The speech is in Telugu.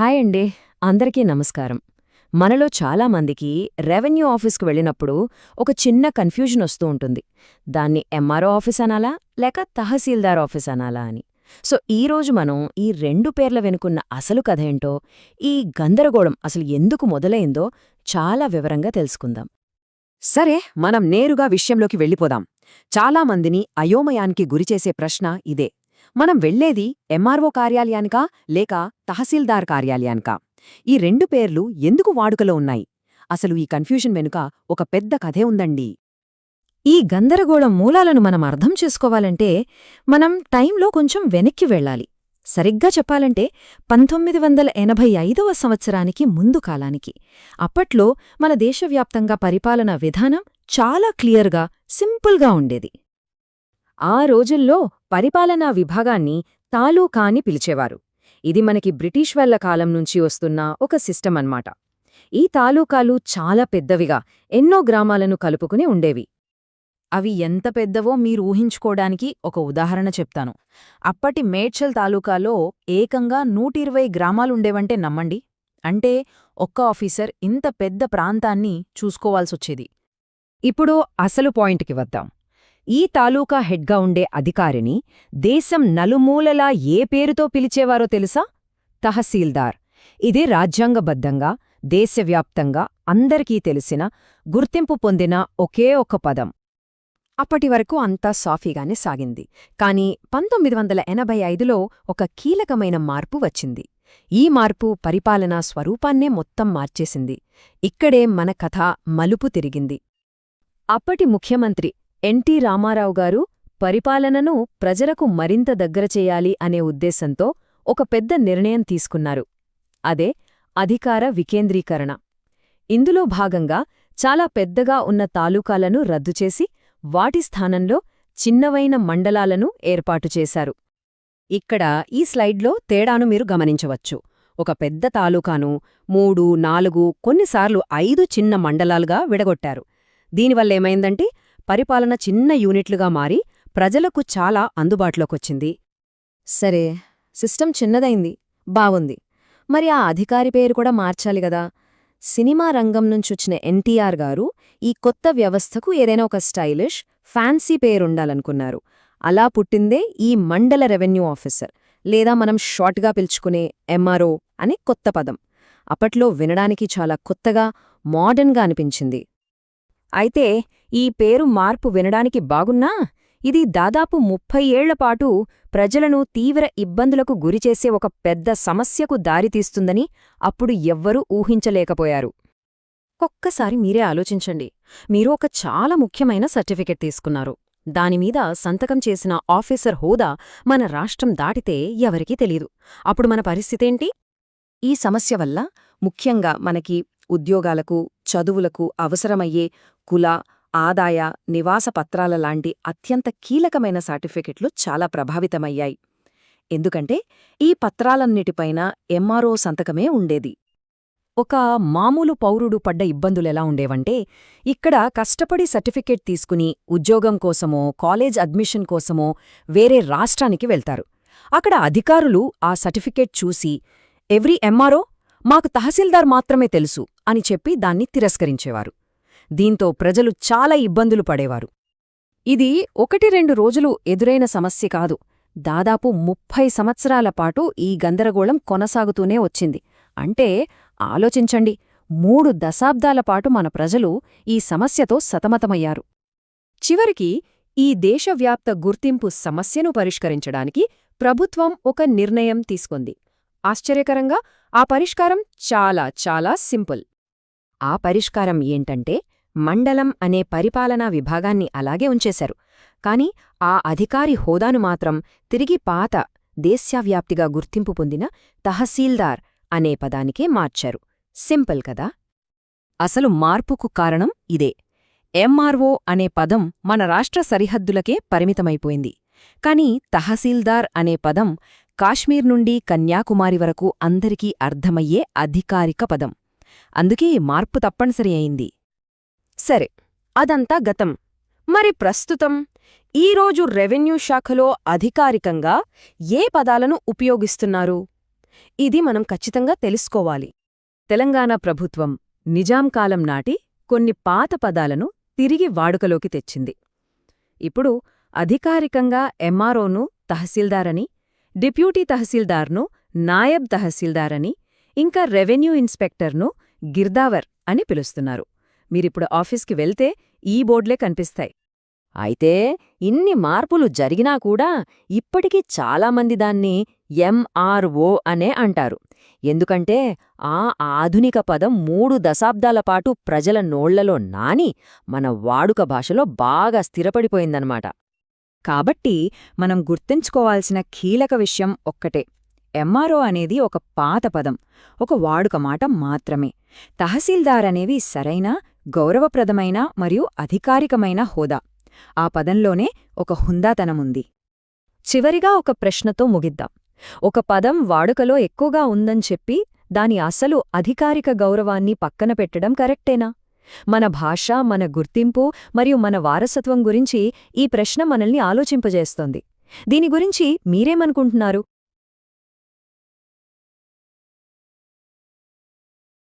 హాయ్ అండి. అందరికీ నమస్కారం. మనలో చాలామందికి రెవెన్యూ ఆఫీస్కు వెళ్ళినప్పుడు ఒక చిన్న కన్ఫ్యూజన్ వస్తూ ఉంటుంది. దాన్ని ఎంఆర్ఓ ఆఫీస్ అనాలా లేక తహసీల్దార్ ఆఫీస్ అనాలా అని. సో ఈరోజు మనం ఈ రెండు పేర్ల వెనుకున్న అసలు కథ ఏంటో ఈ గందరగోళం అసలు ఎందుకు మొదలైందో చాలా వివరంగా తెలుసుకుందాం. సరే మనం నేరుగా విషయంలోకి వెళ్ళిపోదాం. చాలామందిని అయోమయానికి గురిచేసే ప్రశ్న ఇదే. మనం వెళ్ళేది ఎంఆర్ఓ కార్యాలయానికా లేక తహసీల్దార్ కార్యాలయానికా? ఈ రెండు పేర్లు ఎందుకు వాడుకలో ఉన్నాయి? అసలు ఈ కన్ఫ్యూజన్ వెనుక ఒక పెద్ద కథే ఉందండి. ఈ గందరగోళం మూలాలను మనం అర్థం చేసుకోవాలంటే మనం టైంలో కొంచెం వెనక్కి వెళ్ళాలి. సరిగ్గా చెప్పాలంటే పంతొమ్మిది వందల ఎనభై ఐదవ సంవత్సరానికి ముందు కాలానికి. అప్పట్లో మన దేశవ్యాప్తంగా పరిపాలనా విధానం చాలా క్లియర్గా సింపుల్గా ఉండేది. ఆ రోజుల్లో పరిపాలనా విభాగాన్ని తాలూకా అని పిలిచేవారు. ఇది మనకి బ్రిటిష్ వాళ్ళ కాలం నుంచి వస్తున్న ఒక సిస్టమ్ అన్నమాట. ఈ తాలూకాలు చాలా పెద్దవిగా ఎన్నో గ్రామాలను కలుపుకుని ఉండేవి. అవి ఎంత పెద్దవో మీరు ఊహించుకోవడానికి ఒక ఉదాహరణ చెప్తాను. అప్పటి మేడ్చల్ తాలూకాలో ఏకంగా నూటిరవై గ్రామాలుండేవంటే నమ్మండి. అంటే ఒక్క ఆఫీసర్ ఇంత పెద్ద ప్రాంతాన్ని చూసుకోవాల్సొచ్చేది. ఇప్పుడు అసలు పాయింట్కి వద్దాం. ఈ తాలూకా హెడ్గా ఉండే అధికారిని దేశం నలుమూలలా ఏ పేరుతో పిలిచేవారో తెలుసా? తహసీల్దార్. ఇది రాజ్యాంగబద్ధంగా దేశవ్యాప్తంగా అందరికీ తెలిసిన గుర్తింపు పొందిన ఒకే ఒక పదం. అప్పటి వరకు అంతా సాఫీగానే సాగింది. కాని పంతొమ్మిది వందల ఎనభై ఐదులో ఒక కీలకమైన మార్పు వచ్చింది. ఈ మార్పు పరిపాలనా స్వరూపాన్నే మొత్తం మార్చేసింది. ఇక్కడే మన కథ మలుపు తిరిగింది. అప్పటి ముఖ్యమంత్రి ఎన్టీ రామారావు గారు పరిపాలనను ప్రజలకు మరింత దగ్గర చేయాలి అనే ఉద్దేశంతో ఒక పెద్ద నిర్ణయం తీసుకున్నారు. అదే అధికార వికేంద్రీకరణ. ఇందులో భాగంగా చాలా పెద్దగా ఉన్న తాలూకాలను రద్దు చేసి వాటి స్థానంలో చిన్నవైన మండలాలను ఏర్పాటు చేశారు. ఇక్కడ ఈ స్లైడ్లో తేడాను మీరు గమనించవచ్చు. ఒక పెద్ద తాలూకాను మూడు నాలుగు కొన్నిసార్లు ఐదు చిన్న మండలాలుగా విడగొట్టారు. దీనివల్లేమైందంటే పరిపాలన చిన్న యూనిట్లుగా మారి ప్రజలకు చాలా అందుబాటులోకొచ్చింది. సరే సిస్టమ్ చిన్నదైంది బావుంది. మరి ఆ అధికారి పేరు కూడా మార్చాలి గదా. సినిమా రంగం నుంచొచ్చిన ఎన్టీఆర్ గారు ఈ కొత్త వ్యవస్థకు ఏదైనా ఒక స్టైలిష్ ఫ్యాన్సీ పేరుండాలనుకున్నారు. అలా పుట్టిందే ఈ మండల రెవెన్యూ ఆఫీసర్ లేదా మనం షార్ట్గా పిలుచుకునే ఎంఆర్ఓ అనే కొత్త పదం. అప్పట్లో వినడానికి చాలా కొత్తగా మోడర్న్గా అనిపించింది. అయితే ఈ పేరు మార్పు వినడానికి బాగున్నా ఇది దాదాపు ముప్పై ఏళ్ళపాటు ప్రజలను తీవ్ర ఇబ్బందులకు గురిచేసే ఒక పెద్ద సమస్యకు దారితీస్తుందని అప్పుడు ఎవ్వరూ ఊహించలేకపోయారు. ఒక్కసారి మీరే ఆలోచించండి. మీరు ఒక చాలా ముఖ్యమైన సర్టిఫికెట్ తీసుకున్నారు. దానిమీద సంతకం చేసిన ఆఫీసర్ హోదా మన రాష్ట్రం దాటితే ఎవరికీ తెలీదు. అప్పుడు మన పరిస్థితేంటి ఈ సమస్య వల్ల ముఖ్యంగా మనకి ఉద్యోగాలకు చదువులకు అవసరమయ్యే కుల ఆదాయ నివాస పత్రాల లాంటి అత్యంత కీలకమైన సర్టిఫికెట్లు చాలా ప్రభావితమయ్యాయి. ఎందుకంటే ఈ పత్రాలన్నిటిపైన ఎంఆర్ఓ సంతకమే ఉండేది. ఒక మామూలు పౌరుడు పడ్డ ఇబ్బందులెలా ఉండేవంటే ఇక్కడ కష్టపడి సర్టిఫికేట్ తీసుకుని ఉద్యోగం కోసమో కాలేజ్ అడ్మిషన్ కోసమో వేరే రాష్ట్రానికి వెళ్తారు. అక్కడ అధికారులు ఆ సర్టిఫికేట్ చూసి ఎవ్రీ ఎంఆర్ఓ? మాకు తహసీల్దార్ మాత్రమే తెలుసు అని చెప్పి దాన్ని తిరస్కరించేవారు. దీంతో ప్రజలు చాలా ఇబ్బందులు పడేవారు. ఇది ఒకటి రెండు రోజులు ఎదురైన సమస్య కాదు. దాదాపు ముప్పై సంవత్సరాల పాటు ఈ గందరగోళం కొనసాగుతూనే వచ్చింది. అంటే ఆలోచించండి మూడు దశాబ్దాల పాటు మన ప్రజలు ఈ సమస్యతో సతమతమయ్యారు. చివరికి ఈ దేశవ్యాప్త గుర్తింపు సమస్యను పరిష్కరించడానికి ప్రభుత్వం ఒక నిర్ణయం తీసుకుంది. ఆశ్చర్యకరంగా ఆ పరిష్కారం చాలా చాలా సింపుల్. ఆ పరిష్కారం ఏంటంటే మండలం అనే పరిపాలనా విభాగాన్ని అలాగే ఉంచేశారు. కాని ఆ అధికారి హోదాను మాత్రం తిరిగి పాత దేశ్యవ్యాప్తిగా గుర్తింపు పొందిన తహసీల్దార్ అనే పదానికే మార్చారు. సింపుల్ కదా? అసలు మార్పుకు కారణం ఇదే. ఎంఆర్ఓ అనే పదం మన రాష్ట్ర సరిహద్దులకే పరిమితమైపోయింది. కాని తహసీల్దార్ అనే పదం కాశ్మీర్ నుండి కన్యాకుమారి వరకు అందరికీ అర్థమయ్యే అధికారిక పదం. అందుకే మార్పు తప్పనిసరి అయింది. సరే అదంతా గతం. మరి ప్రస్తుతం? ఈరోజు రెవెన్యూ శాఖలో అధికారికంగా ఏ పదాలను ఉపయోగిస్తున్నారు? ఇది మనం ఖచ్చితంగా తెలుసుకోవాలి. తెలంగాణ ప్రభుత్వం నిజాం కాలం నాటి కొన్ని పాత పదాలను తిరిగి వాడుకలోకి తెచ్చింది. ఇప్పుడు అధికారికంగా ఎంఆర్ఓను తహసీల్దారని డిప్యూటీ తహసీల్దార్ను నాయబ్ తహసీల్దారని ఇంకా రెవెన్యూ ఇన్స్పెక్టర్ను గిర్దావర్ అని పిలుస్తున్నారు. మీరిప్పుడు ఆఫీస్కి వెళ్తే ఈ బోర్డులే కనిపిస్తాయి. అయితే ఇన్ని మార్పులు జరిగినా కూడా ఇప్పటికీ చాలామంది దాన్ని ఎంఆర్ఓ అనే అంటారు. ఎందుకంటే ఆ ఆధునిక పదం మూడు దశాబ్దాల పాటు ప్రజల నోళ్ళలో నాని మన వాడుక భాషలో బాగా స్థిరపడిపోయిందన్నమాట. కాబట్టి మనం గుర్తుంచుకోవాల్సిన కీలక విషయం ఒక్కటే. ఎంఆర్ఓ అనేది ఒక పాత పదం ఒక వాడుక మాట మాత్రమే. తహసీల్దార్ అనేవి సరైన గౌరవప్రదమైన మరియు అధికారికమైన హోదా. ఆ పదంలోనే ఒక హుందాతనముంది. చివరిగా ఒక ప్రశ్నతో ముగిద్దాం. ఒక పదం వాడుకలో ఎక్కువగా ఉందని చెప్పి దాని అసలు అధికారిక గౌరవాన్ని పక్కన పెట్టడం కరెక్టేనా? మన భాష మన గుర్తింపు మరియు మన వారసత్వం గురించి ఈ ప్రశ్న మనల్ని ఆలోచింపజేస్తోంది. దీని గురించి మీరేమనుకుంటున్నారు?